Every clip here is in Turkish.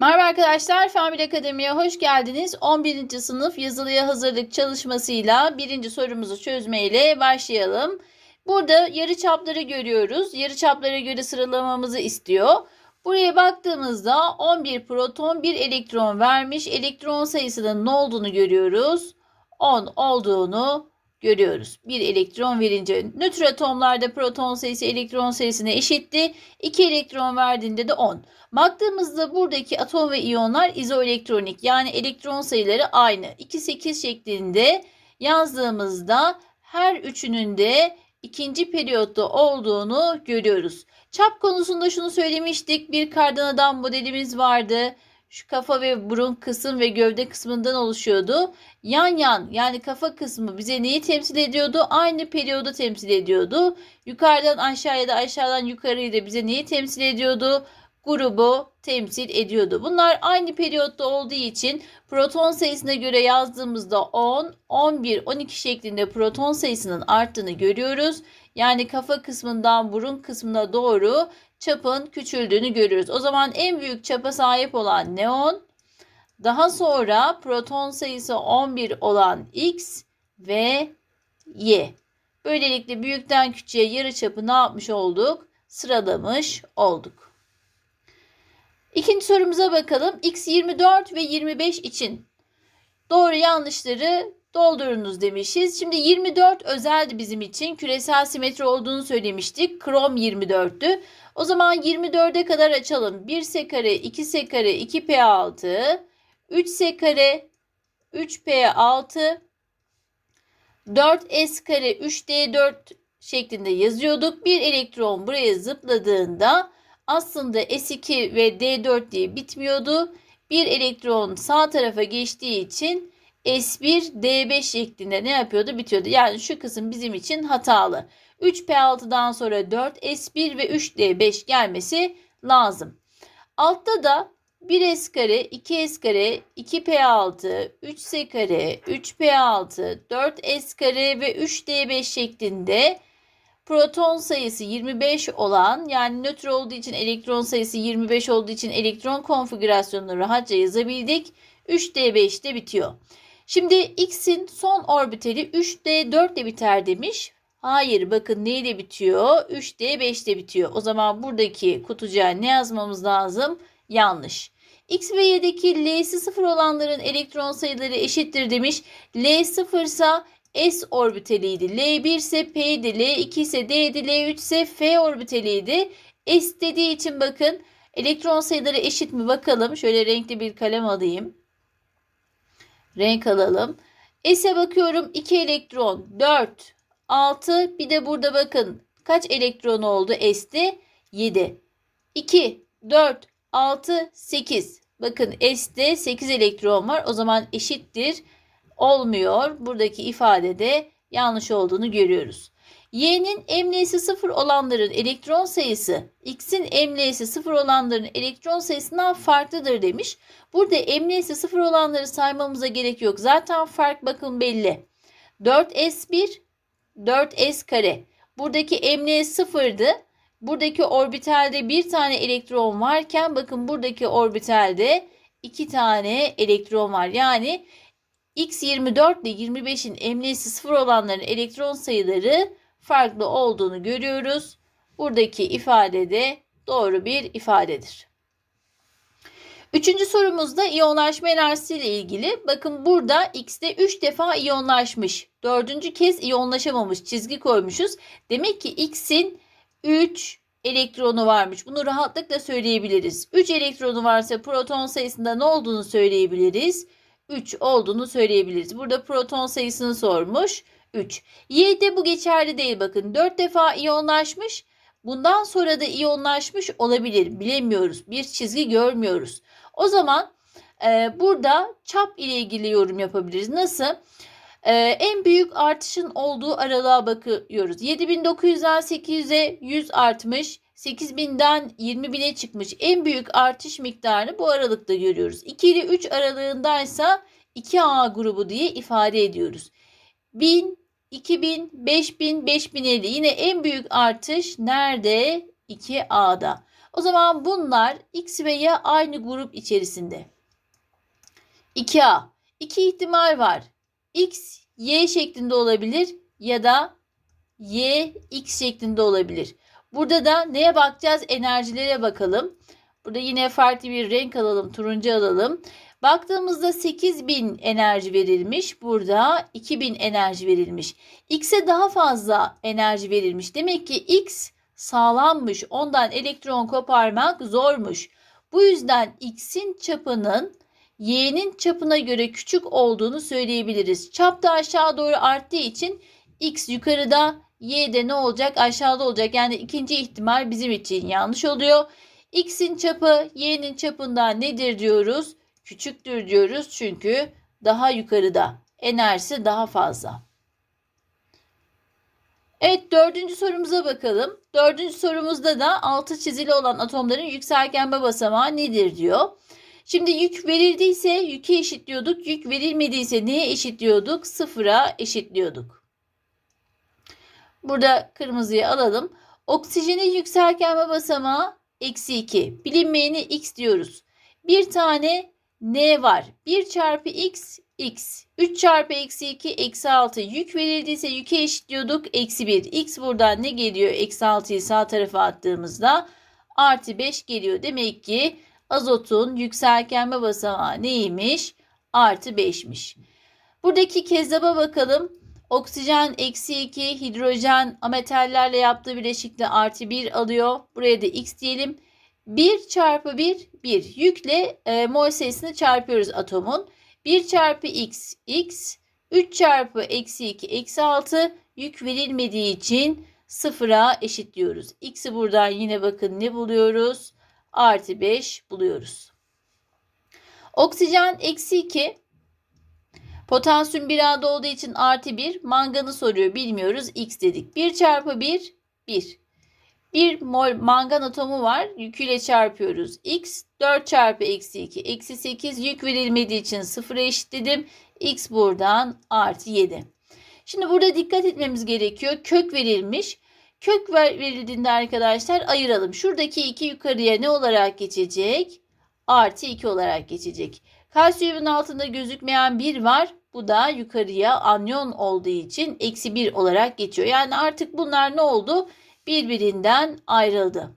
Merhaba arkadaşlar, Famil Akademi'ye hoş geldiniz. 11. sınıf yazılıya hazırlık çalışmasıyla birinci sorumuzu çözmeyle başlayalım. Burada yarı çapları görüyoruz. Yarı çaplara göre sıralamamızı istiyor. Buraya baktığımızda 11 proton 1 elektron vermiş. Elektron sayısının ne olduğunu görüyoruz. 10 olduğunu görüyoruz. Bir elektron verince nötr atomlarda proton sayısı elektron sayısına eşitti. 2 elektron verdiğinde de 10. Baktığımızda buradaki atom ve iyonlar izoelektronik yani elektron sayıları aynı. 2 8 şeklinde yazdığımızda her üçünün de ikinci periyotta olduğunu görüyoruz. Çap konusunda şunu söylemiştik. Bir kardan adam modelimiz vardı. Şu kafa ve burun kısım ve gövde kısmından oluşuyordu. Yan yan yani kafa kısmı bize neyi temsil ediyordu? Aynı periyodu temsil ediyordu. Yukarıdan aşağıya da aşağıdan yukarıya da bize neyi temsil ediyordu? grubu temsil ediyordu. Bunlar aynı periyotta olduğu için proton sayısına göre yazdığımızda 10, 11, 12 şeklinde proton sayısının arttığını görüyoruz. Yani kafa kısmından burun kısmına doğru çapın küçüldüğünü görüyoruz. O zaman en büyük çapa sahip olan neon, daha sonra proton sayısı 11 olan X ve Y. Böylelikle büyükten küçüğe yarı çapı ne yapmış olduk? Sıralamış olduk. İkinci sorumuza bakalım. X 24 ve 25 için doğru yanlışları doldurunuz demişiz. Şimdi 24 özeldi bizim için. Küresel simetri olduğunu söylemiştik. Krom 24'tü. O zaman 24'e kadar açalım. 1 s kare, 2 s kare, 2p6, 3 s kare, 3p6, 4s kare, 3d4 şeklinde yazıyorduk. Bir elektron buraya zıpladığında aslında S2 ve D4 diye bitmiyordu. Bir elektron sağ tarafa geçtiği için S1 D5 şeklinde ne yapıyordu? Bitiyordu. Yani şu kısım bizim için hatalı. 3P6'dan sonra 4 S1 ve 3 D5 gelmesi lazım. Altta da 1S kare, 2S kare, 2P6, 3S kare, 3P6, 4S kare ve 3D5 şeklinde proton sayısı 25 olan yani nötr olduğu için elektron sayısı 25 olduğu için elektron konfigürasyonunu rahatça yazabildik. 3D5'te bitiyor. Şimdi X'in son orbitali 3D4 ile biter demiş. Hayır bakın neyle bitiyor? 3D5'te bitiyor. O zaman buradaki kutucuğa ne yazmamız lazım? Yanlış. X ve Y'deki L'si 0 olanların elektron sayıları eşittir demiş. L 0 ise S orbitaliydi. L1 ise P'ydi. L2 ise D'ydi. L3 ise F orbitaliydi. S dediği için bakın elektron sayıları eşit mi bakalım. Şöyle renkli bir kalem alayım. Renk alalım. S'e bakıyorum. 2 elektron. 4 6 bir de burada bakın. Kaç elektron oldu S'te? 7 2 4 6 8 bakın S'te 8 elektron var. O zaman eşittir. Olmuyor. Buradaki ifadede yanlış olduğunu görüyoruz. Y'nin emniyesi sıfır olanların elektron sayısı X'in emniyesi sıfır olanların elektron sayısından farklıdır demiş. Burada emniyesi sıfır olanları saymamıza gerek yok. Zaten fark bakın belli. 4S1 4S kare. Buradaki emniyet sıfırdı. Buradaki orbitalde bir tane elektron varken bakın buradaki orbitalde iki tane elektron var. Yani X24 ile 25'in emniyesi sıfır olanların elektron sayıları farklı olduğunu görüyoruz. Buradaki ifade de doğru bir ifadedir. Üçüncü sorumuzda iyonlaşma enerjisi ile ilgili. Bakın burada X'te 3 defa iyonlaşmış. Dördüncü kez iyonlaşamamış. Çizgi koymuşuz. Demek ki X'in 3 elektronu varmış. Bunu rahatlıkla söyleyebiliriz. 3 elektronu varsa proton sayısında ne olduğunu söyleyebiliriz. 3 olduğunu söyleyebiliriz. Burada proton sayısını sormuş. 3. Y'de bu geçerli değil bakın. 4 defa iyonlaşmış. Bundan sonra da iyonlaşmış olabilir. Bilemiyoruz. Bir çizgi görmüyoruz. O zaman e, burada çap ile ilgili yorum yapabiliriz. Nasıl? E, en büyük artışın olduğu aralığa bakıyoruz. 7900'den 800'e 100 artmış. 8000'den 20.000'e çıkmış en büyük artış miktarını bu aralıkta görüyoruz. 2 ile 3 aralığındaysa 2A grubu diye ifade ediyoruz. 1000, 2000, 5000, 5050 yine en büyük artış nerede? 2A'da. O zaman bunlar X ve Y aynı grup içerisinde. 2A. İki ihtimal var. X, Y şeklinde olabilir ya da Y, X şeklinde olabilir. Burada da neye bakacağız? Enerjilere bakalım. Burada yine farklı bir renk alalım. Turuncu alalım. Baktığımızda 8000 enerji verilmiş. Burada 2000 enerji verilmiş. X'e daha fazla enerji verilmiş. Demek ki X sağlammış. Ondan elektron koparmak zormuş. Bu yüzden X'in çapının Y'nin çapına göre küçük olduğunu söyleyebiliriz. Çap da aşağı doğru arttığı için X yukarıda, Y de ne olacak? Aşağıda olacak. Yani ikinci ihtimal bizim için yanlış oluyor. X'in çapı Y'nin çapından nedir diyoruz? Küçüktür diyoruz çünkü daha yukarıda. Enerjisi daha fazla. Evet dördüncü sorumuza bakalım. Dördüncü sorumuzda da altı çizili olan atomların yükselgenme basamağı nedir diyor. Şimdi yük verildiyse yüke eşitliyorduk. Yük verilmediyse neye eşitliyorduk? Sıfıra eşitliyorduk. Burada kırmızıyı alalım. Oksijenin yükselgenme basamağı eksi 2. Bilinmeyeni x diyoruz. Bir tane n var. 1 çarpı x x. 3 çarpı eksi 2 eksi 6. Yük verildiyse yüke eşitliyorduk. Eksi 1. x buradan ne geliyor? Eksi 6'yı sağ tarafa attığımızda artı 5 geliyor. Demek ki azotun yükselkenme basamağı neymiş? Artı 5'miş. Buradaki kezzaba bakalım. Oksijen eksi 2, hidrojen ametallerle yaptığı bileşikte artı 1 alıyor. Buraya da x diyelim. 1 çarpı 1, 1. Yükle e, mol sayısını çarpıyoruz atomun. 1 çarpı x, x. 3 çarpı eksi 2, eksi 6. Yük verilmediği için sıfıra eşitliyoruz. X'i buradan yine bakın ne buluyoruz? Artı 5 buluyoruz. Oksijen eksi 2. Potasyum 1A'da olduğu için artı 1. Manganı soruyor bilmiyoruz. X dedik. 1 çarpı 1 1. 1 mol mangan atomu var. Yüküyle çarpıyoruz. X 4 çarpı eksi 2. Eksi 8 yük verilmediği için 0'a eşitledim. X buradan artı 7. Şimdi burada dikkat etmemiz gerekiyor. Kök verilmiş. Kök verildiğinde arkadaşlar ayıralım. Şuradaki 2 yukarıya ne olarak geçecek? Artı 2 olarak geçecek. Kalsiyumun altında gözükmeyen 1 var. Bu da yukarıya anyon olduğu için eksi 1 olarak geçiyor. Yani artık bunlar ne oldu? Birbirinden ayrıldı.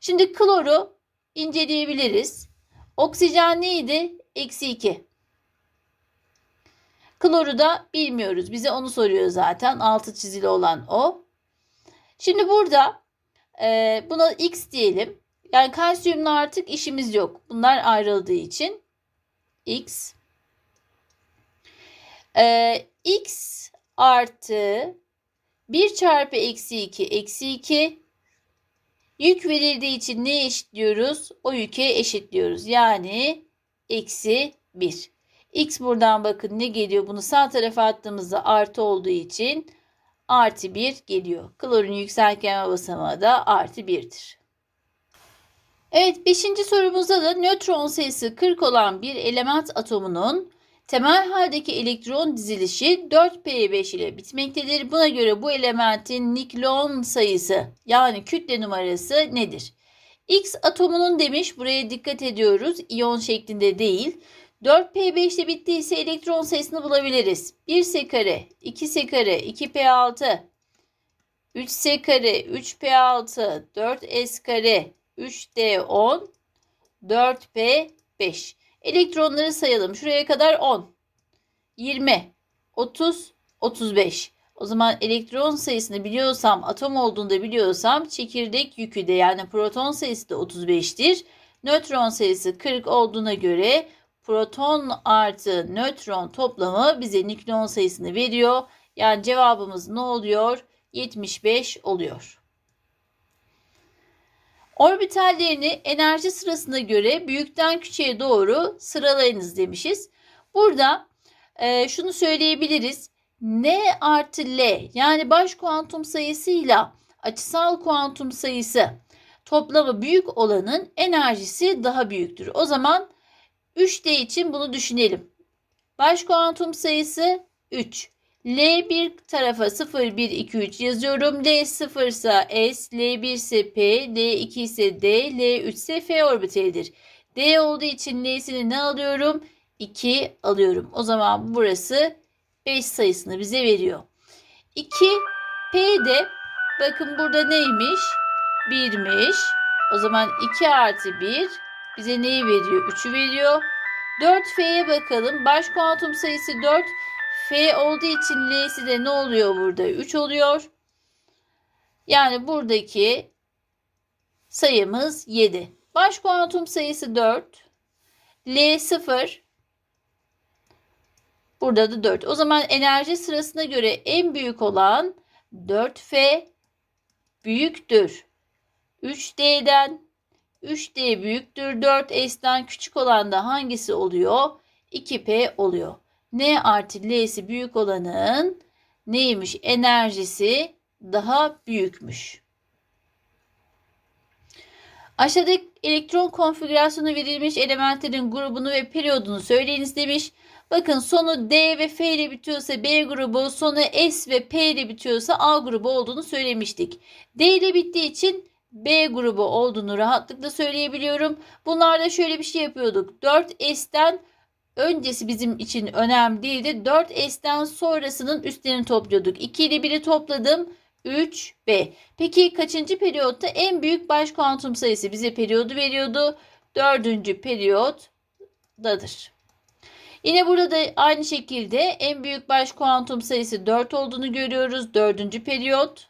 Şimdi kloru inceleyebiliriz. Oksijen neydi? Eksi 2. Kloru da bilmiyoruz. Bize onu soruyor zaten. Altı çizili olan o. Şimdi burada e, buna x diyelim. Yani kalsiyumla artık işimiz yok. Bunlar ayrıldığı için x e, x artı 1 çarpı eksi 2 eksi 2 yük verildiği için ne eşitliyoruz? O yüke eşitliyoruz. Yani eksi 1. X buradan bakın ne geliyor? Bunu sağ tarafa attığımızda artı olduğu için artı 1 geliyor. Klorun yükseltgenme basamağı da artı 1'dir. Evet 5. sorumuzda da nötron sayısı 40 olan bir element atomunun temel haldeki elektron dizilişi 4p5 ile bitmektedir. Buna göre bu elementin niklon sayısı yani kütle numarası nedir? X atomunun demiş buraya dikkat ediyoruz. İyon şeklinde değil. 4p5 ile bittiyse elektron sayısını bulabiliriz. 1s kare, 2s kare, 2p6, 3s kare, 3p6, 4s kare, 3d10, 4p5. Elektronları sayalım. Şuraya kadar 10, 20, 30, 35. O zaman elektron sayısını biliyorsam, atom olduğunu da biliyorsam çekirdek yükü de yani proton sayısı da 35'tir. Nötron sayısı 40 olduğuna göre proton artı nötron toplamı bize nükleon sayısını veriyor. Yani cevabımız ne oluyor? 75 oluyor. Orbitallerini enerji sırasına göre büyükten küçüğe doğru sıralayınız demişiz. Burada e, şunu söyleyebiliriz. N artı L yani baş kuantum sayısıyla açısal kuantum sayısı toplamı büyük olanın enerjisi daha büyüktür. O zaman 3D için bunu düşünelim. Baş kuantum sayısı 3. L bir tarafa 0, 1, 2, 3 yazıyorum. L 0 ise S, L 1 ise P, L 2 ise D, L 3 ise F orbitalidir. D olduğu için L'sini ne alıyorum? 2 alıyorum. O zaman burası 5 sayısını bize veriyor. 2 P'de bakın burada neymiş? 1'miş. O zaman 2 artı 1 bize neyi veriyor? 3'ü veriyor. 4F'ye bakalım. Baş kuantum sayısı 4. F olduğu için L'si de ne oluyor burada? 3 oluyor. Yani buradaki sayımız 7. Baş kuantum sayısı 4. L 0. Burada da 4. O zaman enerji sırasına göre en büyük olan 4F büyüktür. 3D'den 3D büyüktür 4S'den küçük olan da hangisi oluyor? 2P oluyor. N artı L'si büyük olanın neymiş? Enerjisi daha büyükmüş. Aşağıdaki elektron konfigürasyonu verilmiş elementlerin grubunu ve periyodunu söyleyiniz demiş. Bakın sonu D ve F ile bitiyorsa B grubu, sonu S ve P ile bitiyorsa A grubu olduğunu söylemiştik. D ile bittiği için B grubu olduğunu rahatlıkla söyleyebiliyorum. Bunlarda şöyle bir şey yapıyorduk. 4S'ten öncesi bizim için önemli değildi. 4S'ten sonrasının üstlerini topluyorduk. 2 ile 1'i topladım. 3B. Peki kaçıncı periyotta en büyük baş kuantum sayısı bize periyodu veriyordu? Dördüncü periyoddadır. Yine burada da aynı şekilde en büyük baş kuantum sayısı 4 olduğunu görüyoruz. Dördüncü periyot.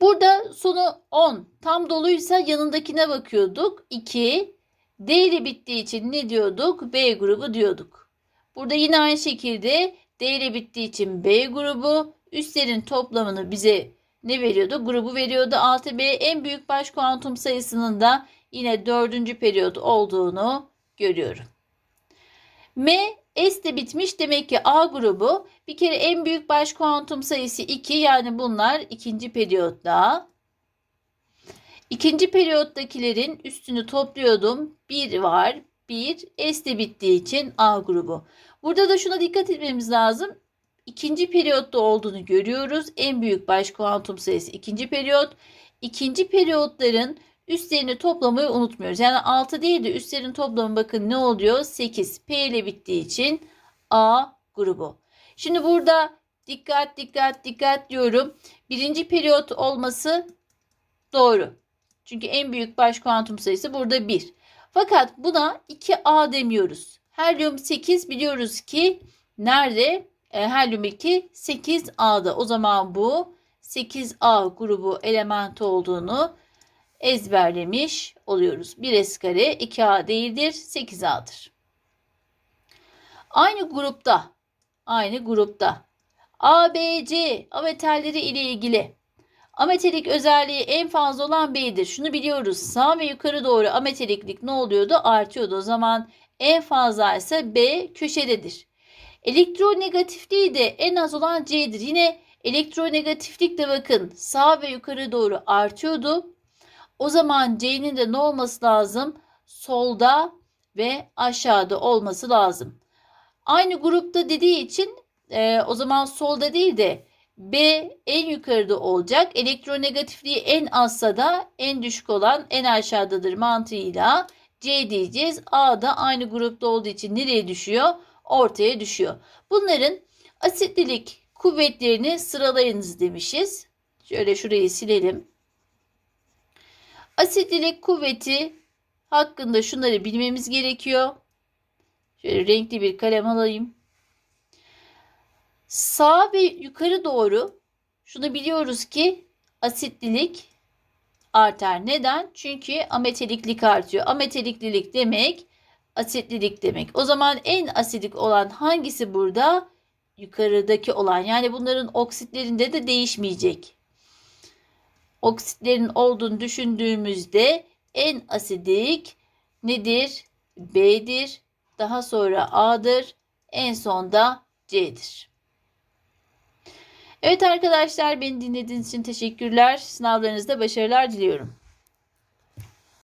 Burada sonu 10 tam doluysa yanındakine bakıyorduk. 2 D bittiği için ne diyorduk? B grubu diyorduk. Burada yine aynı şekilde D bittiği için B grubu üstlerin toplamını bize ne veriyordu? Grubu veriyordu. 6B en büyük baş kuantum sayısının da yine dördüncü periyot olduğunu görüyorum. M S de bitmiş. Demek ki A grubu bir kere en büyük baş kuantum sayısı 2 yani bunlar ikinci periyotta. İkinci periyottakilerin üstünü topluyordum. 1 var. 1 S de bittiği için A grubu. Burada da şuna dikkat etmemiz lazım. İkinci periyotta olduğunu görüyoruz. En büyük baş kuantum sayısı ikinci periyot. İkinci periyotların üstlerini toplamayı unutmuyoruz. Yani 6 değil de üstlerin toplamı bakın ne oluyor? 8. P ile bittiği için A grubu. Şimdi burada dikkat dikkat dikkat diyorum. Birinci periyot olması doğru. Çünkü en büyük baş kuantum sayısı burada 1. Fakat buna 2A demiyoruz. Helyum 8 biliyoruz ki nerede? E, helyum 2 8A'da. O zaman bu 8A grubu element olduğunu ezberlemiş oluyoruz. 1S kare 2A değildir 8A'dır. Aynı grupta aynı grupta A, B, C ametalleri ile ilgili ametalik özelliği en fazla olan B'dir. Şunu biliyoruz. Sağ ve yukarı doğru ametaliklik ne oluyordu? Artıyordu. O zaman en fazla ise B köşededir. Elektronegatifliği de en az olan C'dir. Yine elektronegatiflik de bakın sağ ve yukarı doğru artıyordu. O zaman C'nin de ne olması lazım? Solda ve aşağıda olması lazım. Aynı grupta dediği için e, o zaman solda değil de B en yukarıda olacak. Elektronegatifliği en azsa da en düşük olan en aşağıdadır mantığıyla C diyeceğiz. A da aynı grupta olduğu için nereye düşüyor? Ortaya düşüyor. Bunların asitlilik kuvvetlerini sıralayınız demişiz. Şöyle şurayı silelim. Asitlilik kuvveti hakkında şunları bilmemiz gerekiyor. Şöyle renkli bir kalem alayım. Sağ ve yukarı doğru şunu biliyoruz ki asitlilik artar. Neden? Çünkü ameteliklik artıyor. Ameteliklilik demek asitlilik demek. O zaman en asidik olan hangisi burada? Yukarıdaki olan. Yani bunların oksitlerinde de değişmeyecek. Oksitlerin olduğunu düşündüğümüzde en asidik nedir? B'dir. Daha sonra A'dır. En sonda C'dir. Evet arkadaşlar beni dinlediğiniz için teşekkürler. Sınavlarınızda başarılar diliyorum.